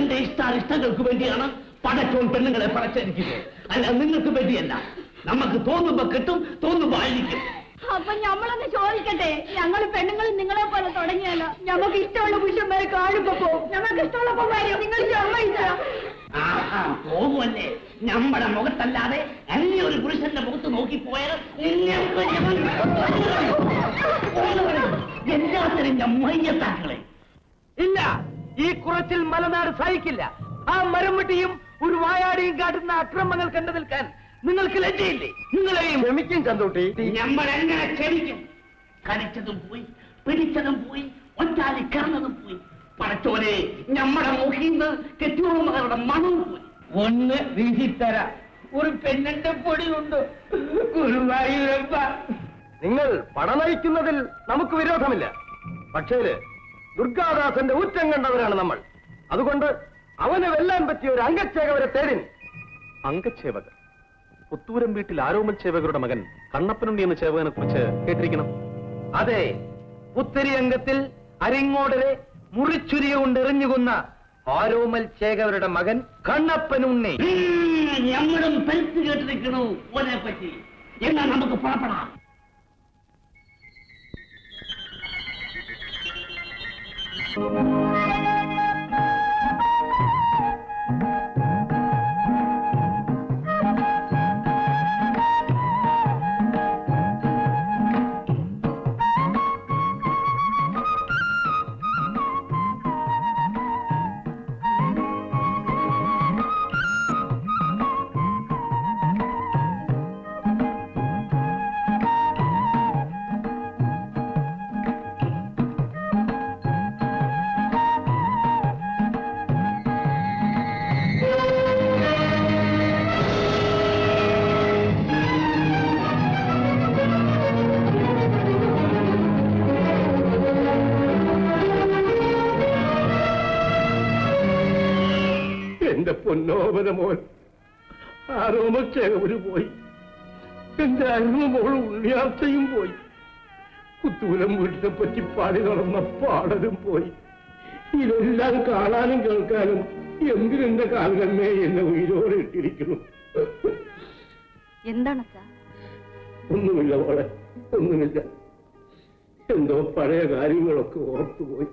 പുരുഷന്റെ ഇഷ്ടാനിഷ്ടങ്ങൾക്ക് വേണ്ടിയാണ് പടച്ചോൻ പെണ്ണുങ്ങളെ പടച്ചിരിക്കുന്നത്. അല്ല നിങ്ങൾക്ക് വേണ്ടിയല്ല. നമുക്ക് തോന്നുമ്പോ കിട്ടും തോന്നുമ്പോ ആയിരിക്കും. അപ്പൊ ഞമ്മളൊന്ന് ചോദിക്കട്ടെ? ഞങ്ങൾ പെണ്ണുങ്ങൾ നിങ്ങളെ പോലെ തുടങ്ങിയല്ല ഞമ്മക്ക് ഇഷ്ടമുള്ള പുരുഷന്മാരെ കാണുമ്പോ പോകും ഞങ്ങൾക്ക് ഇഷ്ടമുള്ള പൊമ്മാരെ നിങ്ങൾ പോകുമല്ലേ നമ്മുടെ മുഖത്തല്ലാതെ അല്ലേ ഒരു പുരുഷന്റെ മുഖത്ത് നോക്കി നോക്കിപ്പോയാൽ എല്ലാത്തിനും ഞാൻ മയ്യത്താക്കളെ. ഇല്ല. ഈ കുറച്ചിൽ മലനാട് സഹിക്കില്ല. ആ മരം വെട്ടിയും ഒരു വായാടിയും കാട്ടുന്ന അക്രമങ്ങൾ കണ്ടു നിൽക്കാൻ നിങ്ങൾക്ക് ലജ്ജയില്ലേ? നിങ്ങളെയും ക്ഷമിക്കും ചന്തോട്ടി. നമ്മൾ എങ്ങനെ ക്ഷമിക്കും? കടിച്ചതും പോയി പിടിച്ചതും പോയി ഒറ്റാലി കിടന്നതും പോയി. പടച്ചോനെ നമ്മുടെ മുഖീന്ന് കെട്ടിയോളുമാരുടെ മണവും പോയി. ഒന്ന് വീശിത്തര ഒരു പെണ്ണിന്റെ പൊടിയുണ്ട്. ഗുരുവായൂരപ്പ. നിങ്ങൾ പണനയിക്കുന്നതിൽ നമുക്ക് വിരോധമില്ല. പക്ഷേ ദുർഗാദാസന്റെ ഊറ്റം കണ്ടവരാണ് നമ്മൾ. അതുകൊണ്ട് അവന് വെല്ലാൻ പറ്റിയ ഒരു അംഗച്ചേകവരെ തേടി അംഗച്ചേവകർ പുത്തൂരം വീട്ടിൽ ആരോമൽ ചേവകരുടെ മകൻ കണ്ണപ്പനുണ്ണി എന്ന ചേവകനെ കുറിച്ച് കേട്ടിരിക്കണം. അതെ പുത്തരി അംഗത്തിൽ അരിങ്ങോടരെ മുറിച്ചുരിയ കൊണ്ട് എറിഞ്ഞുകൊന്ന ആരോമൽ ചേകവരുടെ മകൻ കണ്ണപ്പനുണ്ണി. നമ്മളും പെൽത്ത് കേട്ടിരിക്കണു ഓനെ പറ്റി. എന്നാ നമുക്ക് പുറപ്പെടാം. എന്റെ പൊന്നോപന മോൻ. ആരോമച്ചേവര് പോയി. എന്റെ അരുമ മോൾ ഉണ്ണിയാർച്ചയും പോയി. കുത്തൂരം വീട്ടിനെ പറ്റി പാടി നടന്ന പാടലും പോയി. ഇതെല്ലാം കാണാനും കേൾക്കാനും എന്തിനെന്റെ കാൽകണ്ണെ എന്നെ ഉയരോടെ ഇട്ടിരിക്കുന്നു? എന്താണ് ഒന്നുമില്ല മോളെ ഒന്നുമില്ല. എന്തോ പഴയ കാര്യങ്ങളൊക്കെ ഓർത്തുപോയി.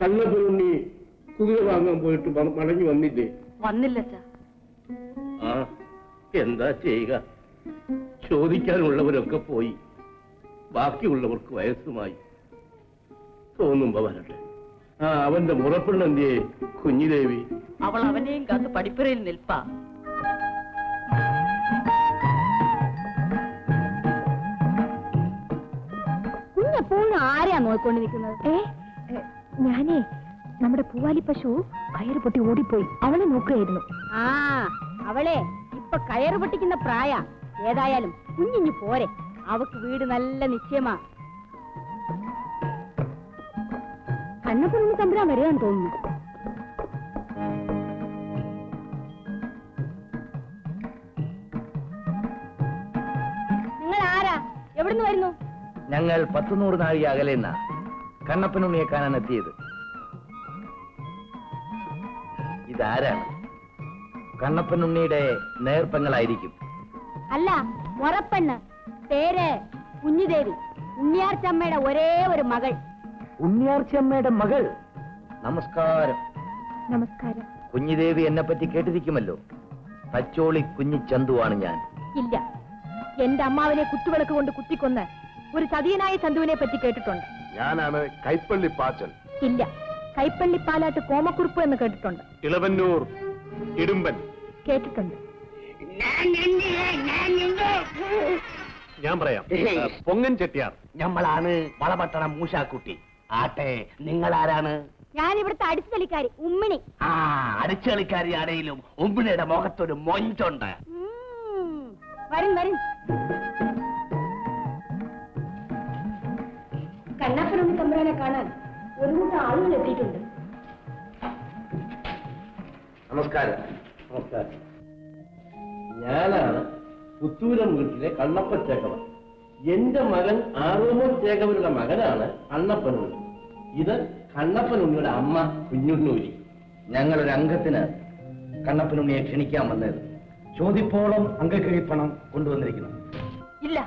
കണ്ണപ്പുരുണ്ണി കുതിര വാങ്ങാൻ പോയിട്ട് മടങ്ങി വന്നില്ലേ? വന്നില്ല ആ എന്താ ചെയ്യുക? ചോദിക്കാനുള്ളവരൊക്കെ പോയി. ബാക്കിയുള്ളവർക്ക് വയസ്സുമായി. തോന്നുമ്പോ വരട്ടെ. ആ അവന്റെ മുറപ്പെണ്ണെന്തിയെ കുഞ്ഞിദേവി? അവൾ അവനെയും കാത്ത് പഠിപ്പുരയിൽ നിൽപ്പാ. കുഞ്ഞെപ്പോഴും ആരെയാ നോക്കിക്കൊണ്ട് നിൽക്കുന്നത് ഏ ഞാനേ നമ്മുടെ പൂവാലി പശു കയറ് പൊട്ടി ഓടിപ്പോയി. അവളെ നോക്കുകയായിരുന്നു. ആ അവളെ ഇപ്പൊ കയറ് പൊട്ടിക്കുന്ന പ്രായ. ഏതായാലും കുഞ്ഞിഞ്ഞു പോരെ. അവക്ക് വീട് നല്ല നിശ്ചയമാ. കണ്ണപ്പുറം തമ്പുരാൻ വരെയാൻ തോന്നുന്നു. നിങ്ങൾ ആരാ? എവിടുന്ന് വരുന്നു? ഞങ്ങൾ പത്തുനൂറ് നാഴിക അകലെന്ന കണ്ണപ്പനുണ്ണിയെ കാണാൻ എത്തിയത്. ഇതാരാണ്? കണ്ണപ്പനുണ്ണിയുടെ നേർപ്പങ്ങളായിരിക്കും. അല്ല മുറപ്പെണ്ണ്. പേര് കുഞ്ഞുദേവി. ഉണ്ണിയാർച്ചമ്മയുടെ ഒരേ ഒരു മകൾ. ഉണ്ണിയാർച്ചമ്മയുടെ മകൾ? നമസ്കാരം. നമസ്കാരം. കുഞ്ഞുദേവി എന്നെ പറ്റി കേട്ടിരിക്കുമല്ലോ. തച്ചോളി കുഞ്ഞി ചന്തുവാണ് ഞാൻ. ഇല്ല. എന്റെ അമ്മാവിനെ കുത്തുവിളക്ക് കൊണ്ട് കുത്തിക്കൊന്ന് ഒരു ചതിയനായ ചന്തുവിനെ പറ്റി കേട്ടിട്ടുണ്ട്. ഞാനാണ് കൈപ്പള്ളി പാച്ചൻ. ഇല്ല. കൈപ്പള്ളി പാലാട്ട് കോമക്കുറുപ്പ് എന്ന് കേട്ടിട്ടുണ്ട്. ഇളവന്നൂർ ഇടുമ്പൻ. കേട്ടിട്ടുണ്ട്. ഞാൻ പറയാം. പൊങ്ങൻ ചെട്ടിയാർ. ഞമ്മളാണ് വളപട്ടണം മൂശാക്കുട്ടി. ആട്ടെ നിങ്ങൾ ആരാണ് ഞാൻ ഇവിടുത്തെ അടിച്ചുതലിക്കാരി ഉമ്മിണി. ആ അടിച്ചളിക്കാരി ആണെങ്കിലും ഉമ്പിണിയുടെ മുഖത്തൊരു മൊഞ്ചുണ്ട്. ഉം, വരും വരും. കണ്ണപ്പനൊന്ന് തമ്പുരാനെ കാണാൻ. ഒരു കൂട്ടം ആളുകൾ എത്തിയിട്ടുണ്ട്. നമസ്കാരം. നമസ്കാരം. ഞാനാണ് പുത്തൂരം വീട്ടിലെ കണ്ണപ്പ ചേക്കവൻ എന്റെ മകൻ ആറോമോ ചേക്കവരുടെ മകനാണ് കണ്ണപ്പനുണ്ണി ഇത് കണ്ണപ്പനുണ്ണിയുടെ അമ്മ കുഞ്ഞുണ്ണൂരി ഞങ്ങളൊരു അംഗത്തിന് കണ്ണപ്പനുണ്ണിയെ ക്ഷണിക്കാൻ വന്നത്. ചോദിപ്പോളം അംഗക്കിഴി പണം കൊണ്ടുവന്നിരിക്കുന്നു. ഇല്ല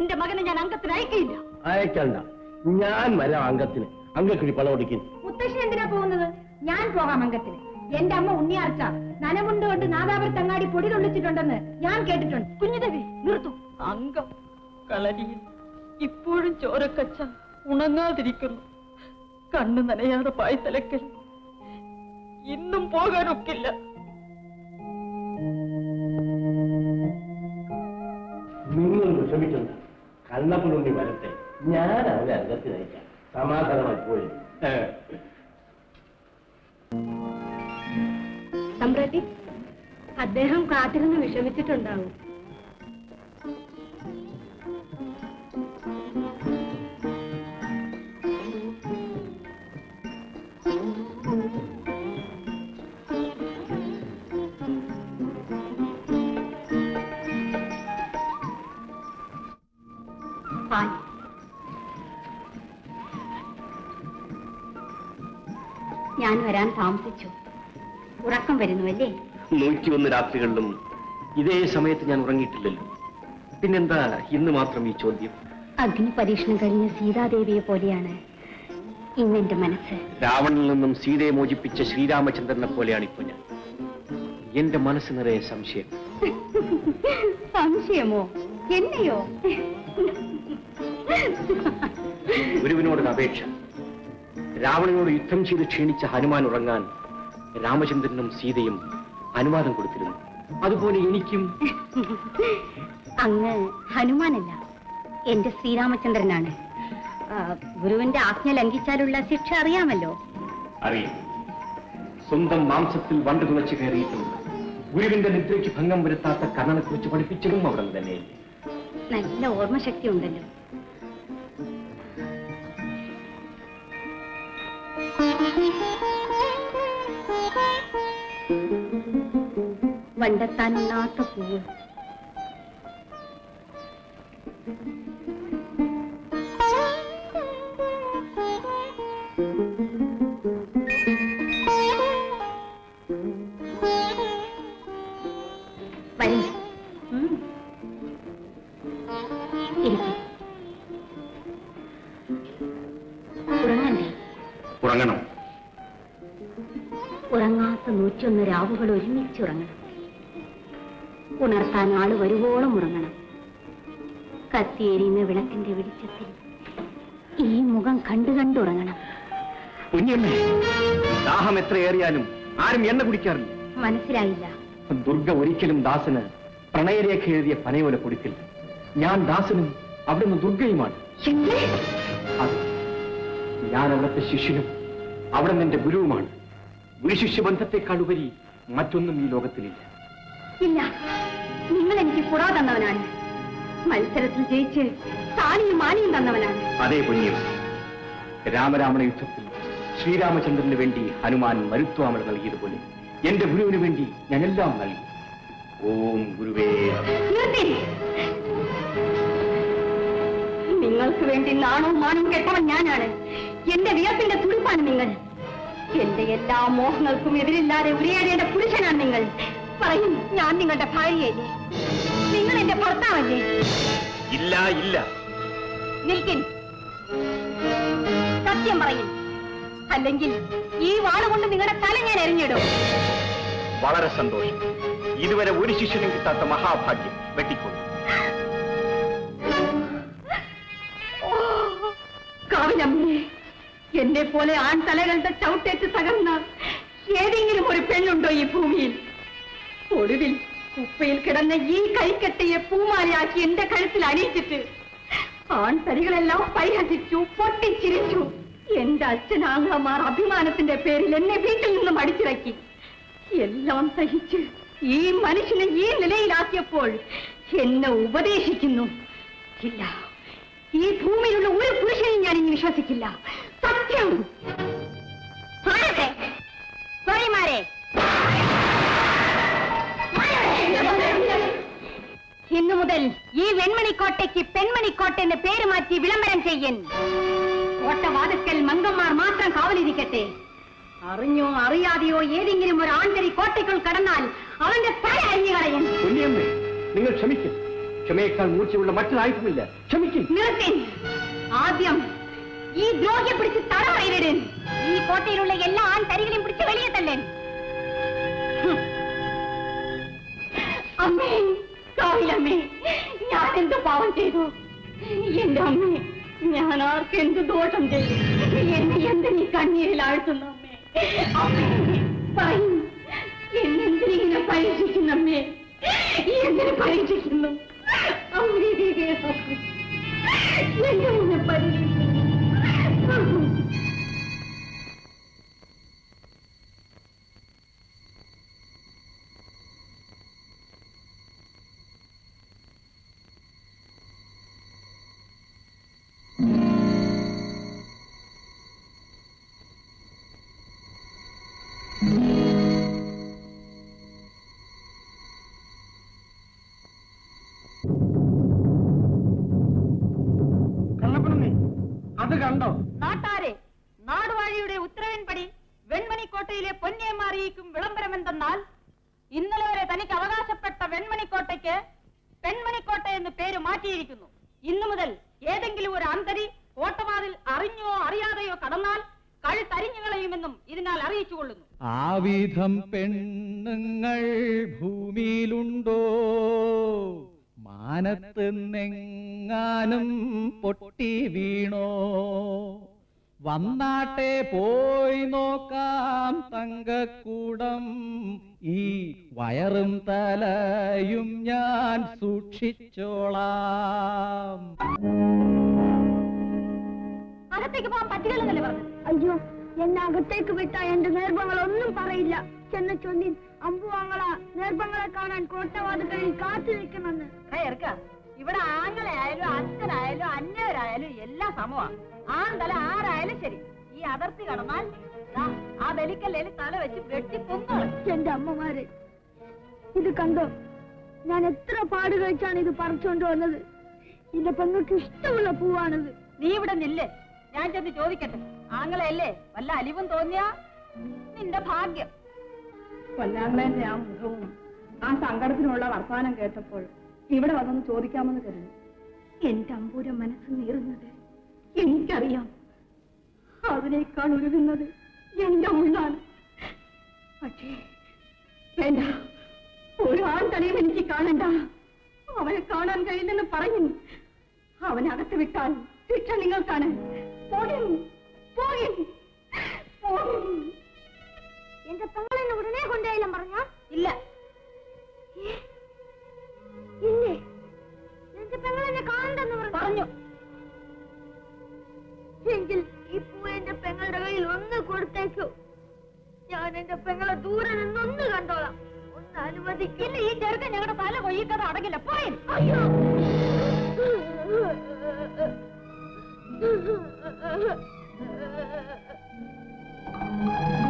എന്റെ മകനെ ഞാൻ അംഗത്തിന് അയക്കില്ല അയക്കണ്ട. ഞാൻ വരാം അംഗത്തിന്. അംഗക്കിഴി പണം ഒടിക്കും മുത്തശ്ശൻ എന്തിനാ പോകുന്നത്? ഞാൻ പോകാം അംഗത്തിന് എന്റെ അമ്മ ഉണ്ണിയാർച്ച. നനമുണ്ട് കൊണ്ട് നാദാപുരത്തങ്ങാടി പൊടി തുള്ളിച്ചിട്ടുണ്ടെന്ന് ഞാൻ കേട്ടിട്ടുണ്ട്. കുഞ്ഞുദേവി നിർത്തു. അംഗം കളരി ഇപ്പോഴും ചോരക്കച്ച ഉണങ്ങാതിരിക്കുന്നു. കണ്ണു നനയാതെ പായ്ത്തലക്കൽ ഇന്നും പോകാനൊക്കില്ല. നിങ്ങൾ വിഷമിക്കണ്ട കണ്ണപ്പനുണ്ണി വരട്ടെ. ഞാൻ അവരെ അംഗത്തിന് അയക്കാം സമാധാനമായി പോയി. സമ്പ്രതി അദ്ദേഹം കാത്തിരുന്ന് വിഷമിച്ചിട്ടുണ്ടാവും ഞാൻ വരാൻ താമസിച്ചു. ഉറക്കം വരുന്നുവല്ലേ? നൂറ്റിയൊന്ന് രാത്രികളിലും ഇതേ സമയത്ത് ഞാൻ ഉറങ്ങിയിട്ടില്ലല്ലോ. പിന്നെന്താ ഇന്ന് മാത്രം ഈ ചോദ്യം? അഗ്നി പരീക്ഷണം കഴിഞ്ഞ സീതാദേവിയെ പോലെയാണ് ഇന്നെന്റെ മനസ്സ്. രാവണനിൽ നിന്നും സീതയെ മോചിപ്പിച്ച ശ്രീരാമചന്ദ്രനെ പോലെയാണ് ഇപ്പൊ ഞാൻ. എന്റെ മനസ്സ് നിറയെ സംശയം. സംശയമോ? എന്നെയോ? ഗുരുവിനോടൊരു അപേക്ഷ. രാവണനോട് യുദ്ധം ചെയ്ത് ക്ഷീണിച്ച ഹനുമാൻ ഉറങ്ങാൻ രാമചന്ദ്രനും സീതയും അനുവാദം കൊടുത്തിരുന്നു. അതുപോലെ എനിക്കും അങ്ങ് ഹനുമാനല്ല എന്റെ ശ്രീരാമചന്ദ്രനാണ്. ഗുരുവിന്റെ ആജ്ഞ ലംഘിച്ചാലുള്ള ശിക്ഷ അറിയാമല്ലോ? അറിയാം. സ്വന്തം മാംസത്തിൽ വണ്ട് തുളച്ചു കയറിയിട്ടും ഗുരുവിന്റെ നിദ്രയ്ക്ക് ഭംഗം വരുത്താത്ത കർണനെ കുറിച്ച് പഠിപ്പിച്ചതും അവിടെ തന്നെ നല്ല ഓർമ്മശക്തി ഉണ്ടല്ലോ വണ്ടെത്താനുണ്ണാത്ത പൂവ് വരൂ. നൂറ്റൊന്ന് രാവുകൾ ഒരുമിച്ചുറങ്ങണം. ഉണർത്താൻ ആൾ വരുവോളം ഉറങ്ങണം. കത്തിയേരിയുന്ന വിളക്കിന്റെ വെളിച്ചത്തിൽ ഈ മുഖം കണ്ടു കണ്ടുറങ്ങണം. കുഞ്ഞമ്മേ ദാഹം എത്രയേറിയാലും ആരും എണ്ണ കുടിക്കാറില്ല. മനസ്സിലായില്ല. ദുർഗ ഒരിക്കലും ദാസന് പ്രണയരേഖ എഴുതിയ പനയോല കൊടുക്കില്ല ഞാൻ ദാസനും അവിടുന്ന് ദുർഗയുമാണ്. അതെ. ഞാൻ അവിടുത്തെ ശിഷ്യനും അവിടെ നിന്റെ ഗുരുവുമാണ്. ഗുരുശിഷ്യ ബന്ധത്തെക്കാൾ ഉപരി മറ്റൊന്നും ഈ ലോകത്തിലില്ല. ഇല്ല. നിങ്ങൾ എനിക്ക് പുറ തന്നവനാണ്. മത്സരത്തിൽ ജയിച്ച് താനിയും മാനിയും തന്നവനാണ്. അതേ പുണ്യം രാമരാമണ യുദ്ധത്തിൽ ശ്രീരാമചന്ദ്രന് വേണ്ടി ഹനുമാൻ മരുത്വാമല നൽകിയതുപോലെ എന്റെ ഗുരുവിന് വേണ്ടി ഞാനെല്ലാം നൽകി. ഓം ഗുരുവേ. നിങ്ങൾക്ക് വേണ്ടി നാണവും മാനവും കെട്ടവൻ ഞാനാണ്. എന്റെ വിയപ്പിന്റെ തുടിപ്പാണ് നിങ്ങൾ. എന്റെ എല്ലാ മോഹങ്ങൾക്കും എതിരില്ലാതെ ഉരിയാടേണ്ട പുരുഷനാണ് നിങ്ങൾ. പറയും ഞാൻ നിങ്ങളുടെ ഭാര്യയല്ലേ നിങ്ങൾ എന്റെ ഭർത്താവല്ലേ? ഇല്ല ഇല്ല. നിൽക്കിൻ. സത്യം പറയും. അല്ലെങ്കിൽ ഈ വാളുകൊണ്ട് നിങ്ങളുടെ തല ഞാൻ എറിഞ്ഞിടും. വളരെ സന്തോഷം. ഇതുവരെ ഒരു ശിഷ്യനും കിട്ടാത്ത മഹാഭാഗ്യം വെട്ടിക്കൊണ്ടു എന്നെ പോലെ ആൺതലകളുടെ ചവിട്ടേറ്റ് തകർന്ന ഏതെങ്കിലും ഒരു പെണ്ണുണ്ടോ ഈ ഭൂമിയിൽ? ഒടുവിൽ കുപ്പയിൽ കിടന്ന ഈ കൈക്കെട്ടിയെ പൂമാലയാക്കി എന്റെ കഴുത്തിൽ അണിയിച്ചിട്ട് ആൺതരികളെല്ലാം പരിഹസിച്ചു പൊട്ടിച്ചിരിച്ചു. എന്റെ അച്ഛനാങ്ങളമാർ അഭിമാനത്തിന്റെ പേരിൽ എന്നെ വീട്ടിൽ നിന്നും അടിച്ചിറക്കി. എല്ലാം സഹിച്ച് ഈ മനുഷ്യനെ ഈ നിലയിലാക്കിയപ്പോൾ എന്നെ ഉപദേശിക്കുന്നു. ഇല്ല. ഈ ഭൂമിയിലുള്ള ഒരു പുരുഷനെയും ഞാൻ ഇനി വിശ്വസിക്കില്ല. സത്യം. ഇന്നു മുതൽ ഈ വെൺമണിക്കോട്ടയ്ക്ക് പെൺമണിക്കോട്ട എന്ന് പേര് മാറ്റി വിളംബരം ചെയ്യൻ. കോട്ടവാതുക്കൽ മങ്കന്മാർ മാത്രം കാവലിരിക്കട്ടെ. അറിഞ്ഞോ അറിയാതെയോ ഏതെങ്കിലും ഒരു ആന്തരി കോട്ടയ്ക്കുൾ കടന്നാൽ അവന്റെ തല അരിഞ്ഞു കളയും നിങ്ങൾ ക്ഷമിക്കും. ക്ഷമയേക്കാൾ മൂർച്ചയുള്ള മറ്റൊരായുധമില്ല. ക്ഷമിക്കും. ആദ്യം ഈ ദ്രോഹിയെ പിടിച്ച് തടവറയിലിടൻ ഈ കോട്ടയിലുള്ള എല്ലാ ആൺ തരികളെയും പിടിച്ച് വെളിയെ തള്ളൻ. അമ്മേ കാവിലമ്മേ ഞാൻ എന്ത് പാവം ചെയ്തു? എന്റെ അമ്മേ ഞാൻ ആർക്ക് എന്ത് ദോഷം ചെയ്തു? എന്നെ എന്ത് നീ കണ്ണീരിൽ ആഴ്ത്തുന്നു അമ്മേ? പറയൂ. എന്നെന്തിനിങ്ങനെ പരീക്ഷിക്കുന്നമ്മേ എന്തിനു പരീക്ഷിക്കുന്നു? അമ്മേ എന്നെ കണ്ടോ? നാട്ടാരെ നാടുവാഴിയുടെ ഉത്തരവിൻപടി വെൺമണിക്കോട്ടയിലെ പൊന്നിയമ്മ അറിയിക്കും വിളംബരമെന്തെന്നാൽ ഇന്നലെ വരെ തനിക്ക് അവകാശപ്പെട്ട വെൺമണിക്കോട്ടയ്ക്ക് പെൺമണിക്കോട്ട എന്ന് പേര് മാറ്റിയിരിക്കുന്നു. ഇന്നു മുതൽ ഏതെങ്കിലും ഒരു അന്തരി കോട്ടവാതിൽ അറിഞ്ഞോ അറിയാതെയോ കടന്നാൽ കഴുത്തരിഞ്ഞു കളയുമെന്നും ഇതിനാൽ അറിയിച്ചുകൊള്ളുന്നു ആവിധം പെണ്ണുങ്ങൾ ഭൂമിയിലുണ്ടോ? മാനത്ത് നെങ്ങാനും പൊട്ടി വീണോ? വന്നാട്ടെ പോയി നോക്കാം തങ്കക്കൂടം. ഈ വയറും തലയും ഞാൻ സൂക്ഷിച്ചോളാം. അയ്യോ എന്നെ അകത്തേക്ക് വിട്ട എന്റെ നേർഭങ്ങളൊന്നും പറയില്ല. ചെന്ന് ചൊല്ലി അമ്പുവാങ്ങള നേർഭങ്ങളെ കാണാൻ കോട്ടവാതുകളിൽ കാത്തു നിൽക്കുമെന്ന്. കയർക്ക ഇവിടെ ആങ്ങളായാലും അച്ഛനായാലും അന്യവരായാലും എല്ലാ സമമാ ആന്തല ആരായാലും ശരി. ഈ അതിർത്തി കടന്നാൽ ആ ബലിക്കല്ലേൽ തല വെച്ച് വെട്ടി കൊന്നോളും എന്റെ അമ്മമാര് ഇത് കണ്ടോ? ഞാൻ എത്ര പാട് കഴിച്ചാണ് ഇത് പറിച്ചോണ്ട് വന്നത്. എന്റെ പെങ്ങൾക്ക് ഇഷ്ടമുള്ള പൂവാണിത്. നീ ഇവിടെ നില്ലേ. ഞാൻ ചെന്ന് ചോദിക്കട്ടെ. ആങ്ങളയല്ലേ വല്ല അലിവും തോന്നിയാ? നിന്റെ ഭാഗ്യം. കൊല്ലാങ്ങളെന്റെ ആ മുഖവും ആ സങ്കടത്തിനുള്ള വർത്താനം കേട്ടപ്പോൾ ഇവിടെ വന്നൊന്ന് ചോദിക്കാമെന്ന് കരുതി. എന്റെ അമ്പൂര മനസ്സ് നീറുന്നത് എനിക്കറിയാം. അതിനേക്കാൾ ഉരുകുന്നത് എന്റെ ഉള്ളാണ് പക്ഷേ വേണ്ട. ഒരു ആൺ തലയും എനിക്ക് കാണണ്ട. അവനെ കാണാൻ കഴിയില്ലെന്ന് പറഞ്ഞു അവനകത്ത് വിട്ടാൽ ശിക്ഷ നിങ്ങൾക്കാണ്. പോകും പോകും എന്റെ പെങ്ങളെ ഉടനെ കൊണ്ടുപോയില്ല പറഞ്ഞ? ഇല്ല. എന്റെ പെങ്ങളെന്നെ കാണണ്ടെന്ന് പറഞ്ഞു? എങ്കിൽ ഈ പൂ എന്റെ പെങ്ങളുടെ കയ്യിൽ ഒന്ന് കൊടുത്തേക്കൂ. ഞാൻ എന്റെ പെങ്ങളെ ദൂരെ നിന്നൊന്ന് കണ്ടോളാം. ഒന്ന് അനുവദിക്കില്ല ഈ ചെറുക്കൻ ഞങ്ങളുടെ തല അടങ്ങില്ല. പോയി. അയ്യോ. Thank you.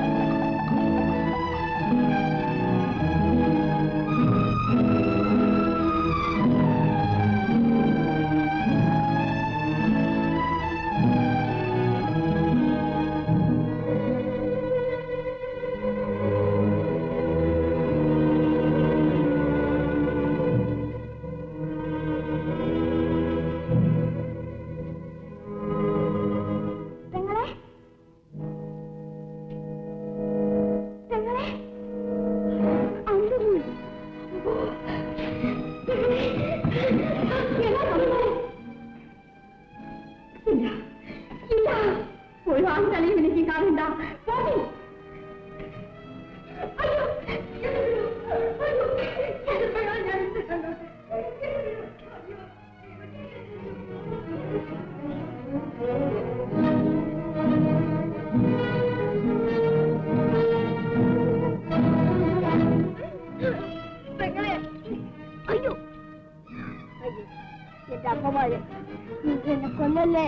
നീ എന്നെ കൊല്ലല്ലേ?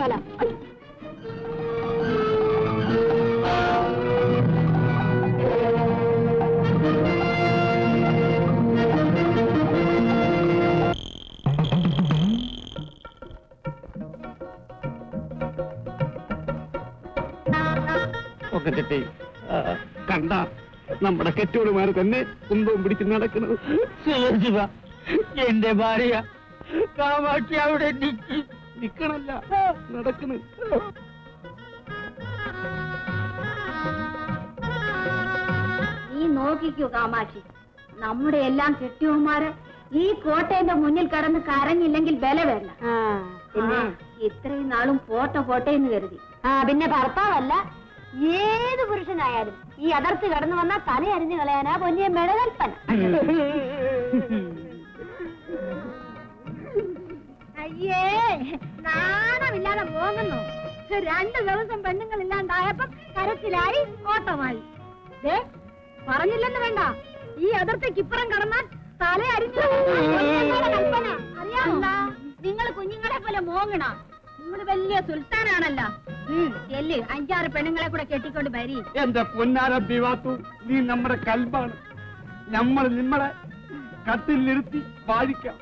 കല പൊക്കട്ടെ കണ്ട നമ്മുടെ കെട്ടോടുമാര് തന്നെ കുന്തവും പിടിച്ച് നടക്കുന്നത്. എന്റെ ഭാര്യ. കാമാക്ഷി അവിടെ നിക്ക്. നിക്കണല്ല. നടക്കണ്. നീ നോക്കിക്കോ കാമാക്ഷി. നമ്മുടെ എല്ലാം കെട്ടിയവന്മാര് ഈ കോട്ടയന്റെ മുന്നിൽ കടന്ന് കരഞ്ഞില്ലെങ്കിൽ ബല വേണ്ട പിന്നെ ഇത്രയും നാളും പോട്ടെ പോട്ടെ എന്ന് കരുതി. ആ പിന്നെ ഭർത്താവല്ല ഏത് പുരുഷനായാലും ഈ അതിർത്തി കടന്നു വന്നാൽ തലയരിഞ്ഞു കളയാനാ പൊന്നിയ മെടകൽപ്പന. അയ്യേ നാണമില്ലാതെ പോകുന്നു രണ്ടു ദിവസം പെണ്ണുങ്ങൾ ഇല്ലാണ്ടായപ്പം കരച്ചിലായി ഓട്ടമായി. ദേ, പറഞ്ഞില്ലെന്ന് വേണ്ട. ഈ അതിർത്തിക്ക് ഇപ്പുറം കടന്നാൽ തല അരിഞ്ഞു. കൽപ്പന അറിയാമോ നിങ്ങൾ കുഞ്ഞുങ്ങളെ പോലെ മോങ്ങണ. നിങ്ങൾ വലിയ സുൽത്താനാണല്ലോ. ചെല്ല് അഞ്ചാറ് പെണ്ണുങ്ങളെ കൂടെ കെട്ടിക്കൊണ്ട് വരി. എന്റെ പൊന്നാര ബിവാത്തു നീ നമ്മുടെ കൽബാണ്. നമ്മൾ നിങ്ങളെ കട്ടിൽ നിർത്തി വാഴിക്കാം.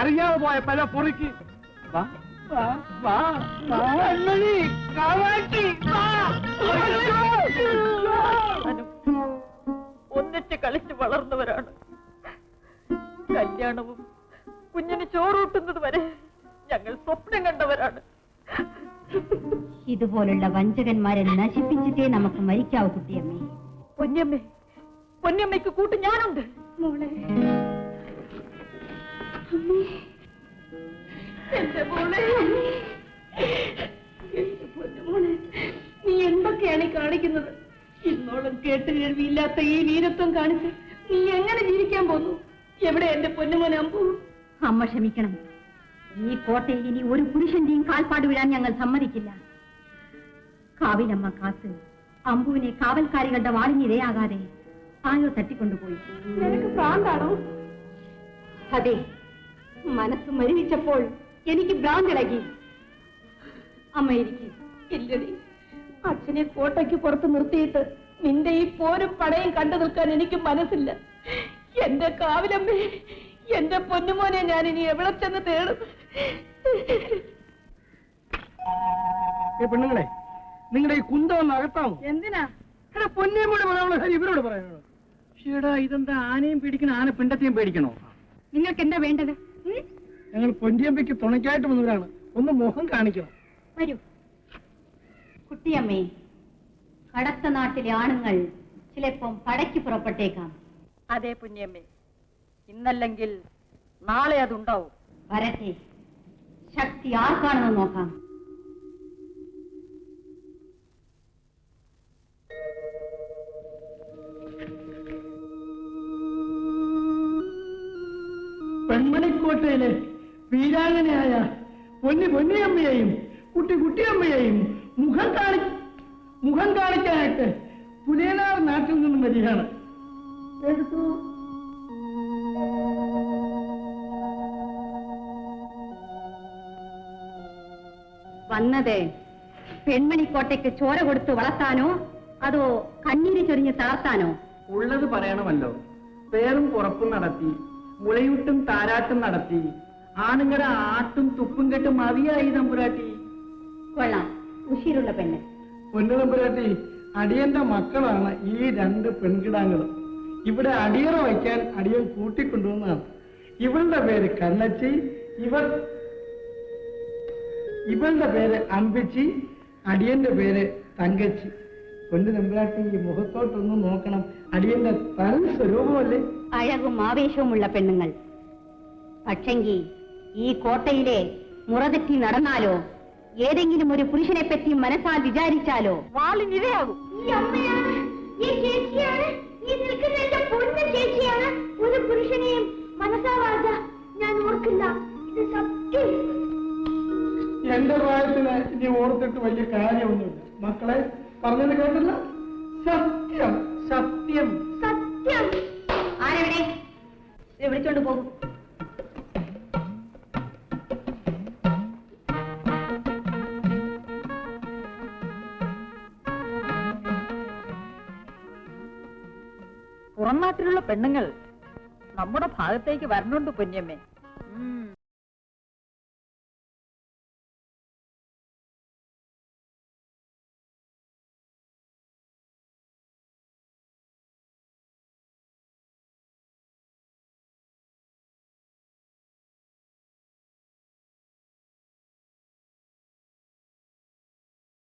അറിയാതെ പോയ പല പൊറിക്ക് ഒന്നിച്ച് കളിച്ച് വളർന്നവരാണ്. കല്യാണവും കുഞ്ഞിന് ചോറൂട്ടുന്നത് വരെ ഞങ്ങൾ സ്വപ്നം കണ്ടവരാണ്. ഇതുപോലുള്ള വഞ്ചകന്മാരെ നശിപ്പിച്ചിട്ടേ നമുക്ക് മരിക്കാവൂ കുട്ടിയമ്മേ. പൊന്നമ്മേ പൊന്നമ്മയ്ക്ക് കൂട്ട് ഞാനുണ്ട്. മോളെ എന്റെ മോളെ. നീ എന്തൊക്കെയാണ് ഈ കാണിക്കുന്നത്? ഇന്നോളം കേട്ട് കേൾവിയില്ലാത്ത ഈ വീരത്വം കാണിച്ച് നീ എങ്ങനെ ജീവിക്കാൻ പോന്നു? എവിടെ എന്റെ പൊന്നുമോൻ അമ്പു? അമ്മ ക്ഷമിക്കണം. ഈ കോട്ടയിൽ ഇനി ഒരു പുരുഷന്റെയും കാൽപ്പാട് വിടാൻ ഞങ്ങൾ സമ്മതിക്കില്ല. കാവിലമ്മ കാത്ത് അമ്പുവിനെ കാവൽക്കാരികളുടെ വാളിനിരയാകാതെ ആയോ തട്ടിക്കൊണ്ടുപോയി. നിനക്ക് പ്രാന്താണോ? അതെ. മനസ്സ് മരുവിച്ചപ്പോൾ എനിക്ക് ഭ്രാന്തിളകി. അമ്മ ഇരിക്കും. ഇല്ലടി. അച്ഛനെ കോട്ടയ്ക്ക് പുറത്ത് നിർത്തിയിട്ട് നിന്റെ ഈ പോരും പടയും കണ്ടു നിൽക്കാൻ എനിക്ക് മനസ്സില്ല. എന്റെ കാവിലമ്മേ എന്റെ പൊന്നുമോനെ ഞാൻ ഇനി എവിടെ ചെന്ന് തേടും? പെണ്ണുങ്ങളെ നിങ്ങളുടെ ഈ കുന്തം ഒന്ന് അകത്താമോ? എന്തിനാ? എടാ പൊന്നേമോട് പറയാനുള്ള കാര്യം ഇവരോട് പറയാനോ ഷീടാ ഇതെന്താ ആനയും പേടിക്കണോ ആന പിണ്ടത്തെയും പേടിക്കണോ? നിങ്ങൾക്ക് എന്താ വേണ്ടത്? ഞങ്ങൾ പൊന്തിയമ്പയ്ക്ക് തുണയ്ക്കായിട്ട് വന്നവരാണ്. ഒന്ന് മുഖം കാണിക്കണം. വരൂ. കുട്ടിയമ്മേ കടത്ത നാട്ടിലെ ആണുങ്ങൾ ചിലപ്പം പടയ്ക്ക് പുറപ്പെട്ടേക്കാം. അതെ പുണ്യമ്മേ. ഇന്നല്ലെങ്കിൽ നാളെ അതുണ്ടാവും. വരട്ടെ. ശക്തി ആർക്കാണെന്ന് നോക്കാം. പെൺമണിക്കോട്ടയിലെ വീരാംഗനയായ പൊന്നി പൊന്നിയമ്മയെയും കുട്ടി കുട്ടിയമ്മയെയും മുഖം കാണി മുഖം കാണിക്കാനായിട്ട് പുലേനാർ നാട്ടിൽ നിന്നും വരികയാണ്. എടുത്തു. വന്നത് പെൺമണിക്കോട്ടയ്ക്ക് ചോര കൊടുത്ത് വളർത്താനോ അതോ കണ്ണീര് ചൊരിഞ്ഞ് താർത്താനോ ഉള്ളത് പറയണമല്ലോ. പേറും പുറപ്പും നടത്തി മുളയൂട്ടും താരാട്ടും നടത്തി ആണുങ്ങളുടെ ആട്ടും തുപ്പും കെട്ടും മതിയായി നമ്പുരാട്ടി കൊള്ളാം. ഉഷീരുള്ള പെണ്ണ്. പൊന്നു നമ്പുരാട്ടി അടിയന്റെ മക്കളാണ് ഈ രണ്ട് പെൺകിടാങ്ങളും. ഇവിടെ അടിയറ വയ്ക്കാൻ അടിയൻ കൂട്ടിക്കൊണ്ടുവന്നതാണ്. ഇവളുടെ പേര് കണ്ണച്ചി ഇവർ ഇവളുടെ പേര് അമ്പിച്ചി അടിയന്റെ പേര് തങ്കച്ചി. പൊന്നു നമ്പുരാട്ടി ഈ മുഖത്തോട്ടൊന്ന് നോക്കണം. അടിയന്റെ തൽ സ്വരൂപമല്ലേ അഴകും ആവേശവുമുള്ള പെണ്ണുങ്ങൾ. പക്ഷെങ്കി ഈ കോട്ടയിലെ മുറതെറ്റി നടന്നാലോ? ഏതെങ്കിലും ഒരു പുരുഷനെ പറ്റി മനസ്സാൽ വിചാരിച്ചാലോ? വാളിനിരയാകും ഈ അമ്മയാണ് ഈ ചേച്ചിയാണ് ഈ നിൽക്കുന്ന എന്റെ പൊന്ന ചേച്ചിയാണ്. ഒരു പുരുഷനെയും മനസ്സാവാത ഞാൻ ഓർക്കില്ല. ഇത് സത്യം. എന്റെ പ്രായത്തിന് ഇനി ഓർത്തിട്ട് വലിയ കാര്യമൊന്നുമില്ല. മക്കളെ പറഞ്ഞത് കേട്ടില്ല? സത്യം സത്യം. സത്യം. ആരെവിടെ? വിളിച്ചോണ്ട് പോകും. പുറംനാട്ടിലുള്ള പെണ്ണുങ്ങൾ നമ്മുടെ ഭാഗത്തേക്ക് വരണുണ്ട് പൊന്നമ്മേ